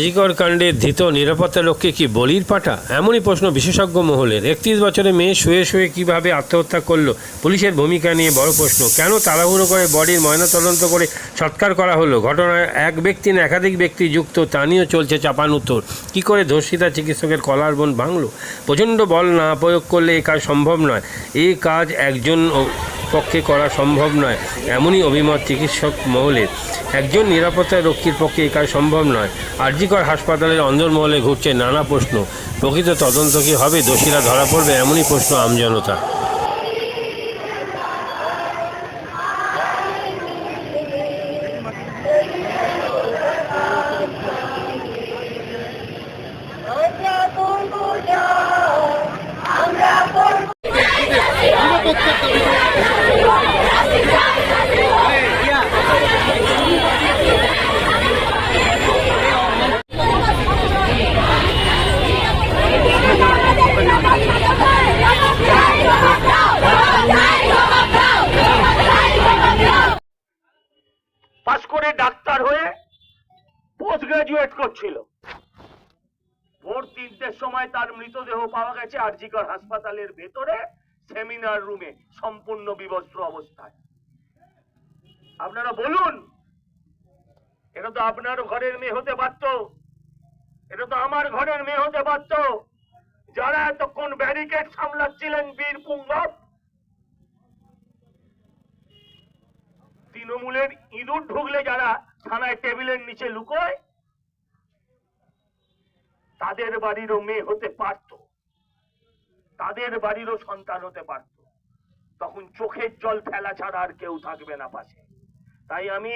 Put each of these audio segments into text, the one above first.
আজিকর কাণ্ডে ধৃত নিরাপত্তা লোককে কি বলির পাঠা এমনই প্রশ্ন বিশেষজ্ঞ মহলের। একত্রিশ বছরের মেয়ে শুয়ে শুয়ে কীভাবে আত্মহত্যা করল? পুলিশের ভূমিকা নিয়ে বড় প্রশ্ন। কেন তাড়াহুড়ো করে বডির ময়নাতদন্ত করে সৎকার করা হলো? ঘটনায় এক ব্যক্তি না একাধিক ব্যক্তি যুক্ত, তা নিয়েও চলছে চাপান উত্তর। কী করে ধর্ষিতা চিকিৎসকের কলার বোন ভাঙলো? প্রচণ্ড বল না প্রয়োগ করলে এ কাজ সম্ভব নয়। এই কাজ একজন পক্ষে করা সম্ভব নয়। এমনই অভিমত চিকিৎসক মহলের। একজন নিরাপত্তা রক্ষীর পক্ষে এ কাজ সম্ভব নয়। আরজিকর হাসপাতালের অন্দরমহলে ঘুরছে নানা প্রশ্ন। প্রকৃত তদন্ত কি হবে? দোষীরা ধরা পড়বে এমনই প্রশ্ন আমজনতা। সময় তার মৃতদেহ পাওয়া গেছে আরজিকর হাসপাতালের ভেতরে, সেমিনার রুমে, সম্পূর্ণ বিবস্ত্র অবস্থায়। আপনারা বলুন, এটা তো আপনার ঘরের মেয়ে হতে পারত। এটা তো আমার ঘরের মেয়ে হতে পারত। যারা এতক্ষণ ব্যারিকেড সামলাচ্ছিলেন বীর পুঙ্গব, তৃণমূলের ইঁদুর ঢুকলে যারা থানায় টেবিলের নিচে লুকোয় তাদের বাড়িরও মেয়ে হতে পারত। তাদের বাড়িরও সন্তান হতে পারত। তখন চোখের জল ফেলা ছাড়া আর কেউ থাকবে না পাশে। তাই আমি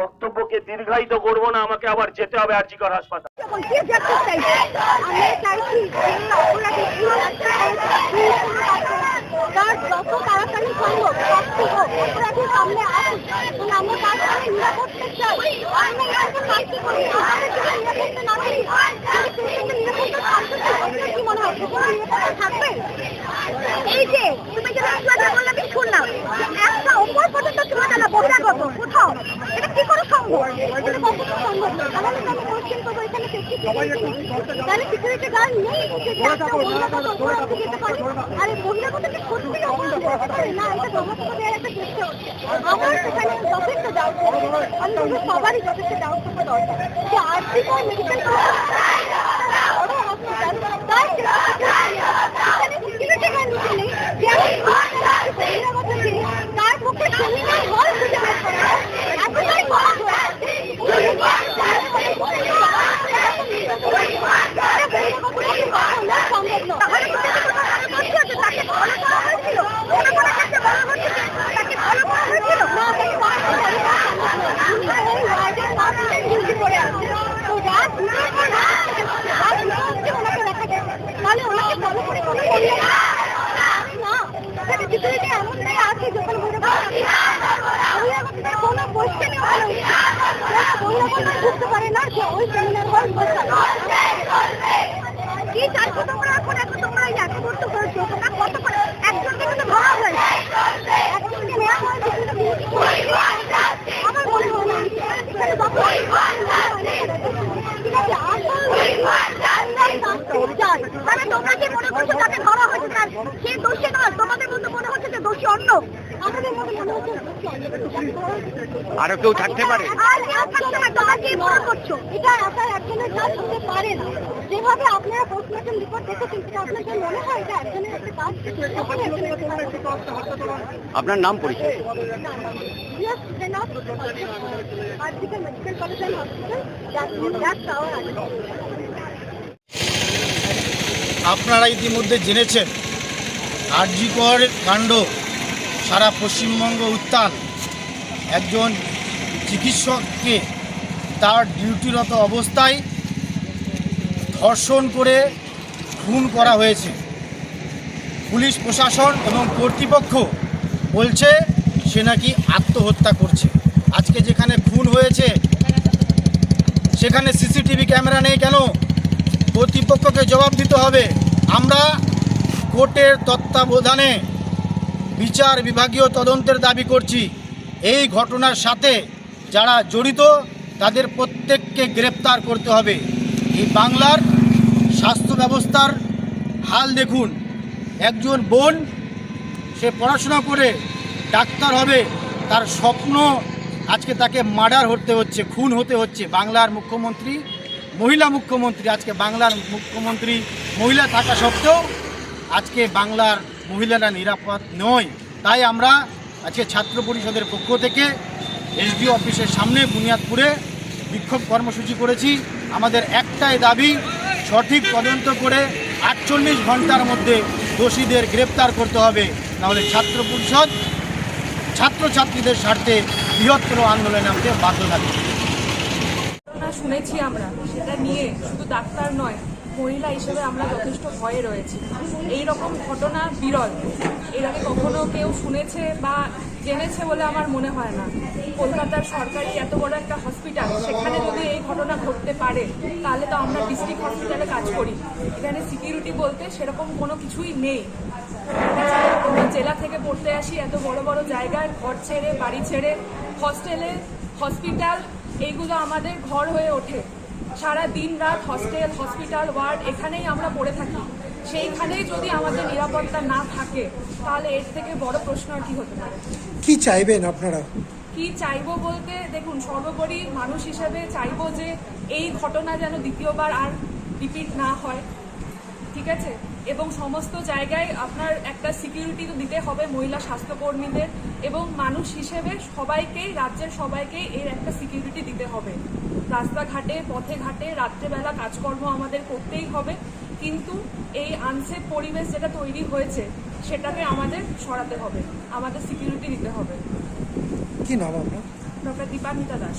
বক্তব্যকে দীর্ঘায়িত করব না, আমাকে আবার যেতে হবে আরজিকর হাসপাতাল। তার যত তাড়াতাড়ি সম্ভব শাস্তি হোক অপরাধীর সামনে এই যে তুমি যেটা বললে শুনলাম। গেল বহিরাগত কোথাও। এটা কি করে সম্ভব? এটা কখনো সম্ভব? না তাহলে আমি কোশ্চেন করব, এখানে তাহলে সিকিউরিটি গার্ড নেই আরে বহিরাগত কি সত্যি অপরাধী? না, এটা জমাতে দেওয়ার একটা চেষ্টা হচ্ছে। আমার সেখানে যথেষ্ট ডাউট আমি দরকার। আর্থিক ও মেডিকেল বড় হসপিটাল তার সেখানে সিকিউরিটি গার্ড নিতে নেই যে আমি বহিরাগত যে তার পক্ষে সেমিনার হল খুঁজে বের করা এতটাই কষ্ট তাহলে ওনাকে ভালো করে কোনো বললে না না পৃথিবীতে এমন মেয়ে আছে যখন মনে কোনো কোশ্চেনই না বহিরাগত বুঝতে পারে না যে ওই সেমিনার হল কি চাইছো তোমরা? এখন এত তোমরা এত করতে করেছ তোমরা কত করে? একজনকে কিন্তু ধরা হয় একজনকে নেওয়া হয় আমার মনে হয় না। ঠিক আছে আসল যায় মানে তোমরা কি মনে করছ তাকে ধরা হয়েছে তার সে দোষী নয় তোমাদের মধ্যে মনে হচ্ছে যে দোষী অন্য আমাদের মনে হচ্ছে আরও কেউ থাকতে পারে আর কেউ থাকতে পারে, তোমরা কি মনে করছ? এটা একার একজনের কাজ হতে পারে না। যেভাবে আপনারা পোস্টমর্টম রিপোর্ট দেখেছেন সেটা আপনাদের মনে হয় এটা একজনের একটা কাজ। আপনার নাম পরিচয় Yes, Renault, Article Medical College and Hospital, that's, that's our address. আপনারা ইতিমধ্যে জেনেছেন আরজিকর কাণ্ড, সারা পশ্চিমবঙ্গ উত্তাল। একজন চিকিৎসককে তার ডিউটিরত অবস্থায় ধর্ষণ করে খুন করা হয়েছে। পুলিশ প্রশাসন এবং কর্তৃপক্ষ বলছে, সে নাকি আত্মহত্যা করছে। আজকে যেখানে খুন হয়েছে, সেখানে সিসিটিভি ক্যামেরা নেই কেন? কর্তৃপক্ষকে জবাব দিতে হবে। আমরা কোর্টের তত্ত্বাবধানে বিচার বিভাগীয় তদন্তের দাবি করছি। এই ঘটনার সাথে যারা জড়িত, তাদের প্রত্যেককে গ্রেপ্তার করতে হবে। এই বাংলার স্বাস্থ্য ব্যবস্থার হাল দেখুন। একজন বোন, সে পড়াশোনা করে ডাক্তার হবে, তার স্বপ্ন আজকে তাকে মার্ডার হতে হচ্ছে, খুন হতে হচ্ছে। বাংলার মুখ্যমন্ত্রী মহিলা মুখ্যমন্ত্রী, আজকে বাংলার মুখ্যমন্ত্রী মহিলা থাকা সত্ত্বেও আজকে বাংলার মহিলারা নিরাপদ নয়। তাই আমরা আজকে ছাত্র পরিষদের পক্ষ থেকে এসডি অফিসের সামনে বুনিয়াদপুরে বিক্ষোভ কর্মসূচি করেছি। আমাদের একটাই দাবি, সঠিক তদন্ত করে আটচল্লিশ ঘণ্টার মধ্যে দোষীদের গ্রেপ্তার করতে হবে। নাহলে ছাত্র পরিষদ ছাত্রছাত্রীদের স্বার্থে বৃহত্তর আন্দোলনে নামতে বাধ্য থাকবে। ঘটনা শুনেছি আমরা, সেটা নিয়ে শুধু ডাক্তার নয়, মহিলা হিসেবে আমরা যথেষ্ট ভয়ে রয়েছি। এই রকম ঘটনা বিরল। এর আগে কখনো কেউ শুনেছে বা জেনেছে বলে আমার মনে হয় না। কলকাতার সরকারি এত বড় একটা হসপিটাল, সেখানে যদি এই ঘটনা ঘটতে পারে, তাহলে তো আমরা ডিস্ট্রিক্ট হসপিটালে কাজ করি। এখানে সিকিউরিটি বলতে সেরকম কোনো কিছুই নেই। জেলা থেকে পড়তে আসি, এত বড় বড় জায়গায়, ঘর ছেড়ে, বাড়ি ছেড়ে, হস্টেলে, হসপিটাল এইগুলো আমাদের ঘর হয়ে ওঠে। সারা দিন রাত হস্টেল হসপিটাল ওয়ার্ড এখানেই আমরা পড়ে থাকি। সেইখানেই যদি আমাদের নিরাপত্তা না থাকে তাহলে এর থেকে বড় প্রশ্ন আর কি হতে পারে? কি চাইবেন আপনারা? কি চাইব বলতে দেখুন সর্বোপরি মানুষ হিসাবে চাইব যে এই ঘটনা যেন দ্বিতীয়বার আর রিপিট না হয়। ঠিক আছে? এবং সমস্ত জায়গায় আপনার একটা সিকিউরিটি তো দিতে হবে মহিলা স্বাস্থ্যকর্মীদের এবং মানুষ হিসেবে সবাইকেই রাজ্যের সবাইকেই এর একটা সিকিউরিটি দিতে হবে। রাস্তাঘাটে পথে ঘাটে রাত্রেবেলা কাজকর্ম আমাদের করতেই হবে। কিন্তু এই আনসেফ পরিবেশ যেটা তৈরি হয়েছে সেটাকে আমাদের সরাতে হবে। আমাদের সিকিউরিটি দিতে হবে। কি নাম আপনার? ডক্টর দীপান্বিতা দাস।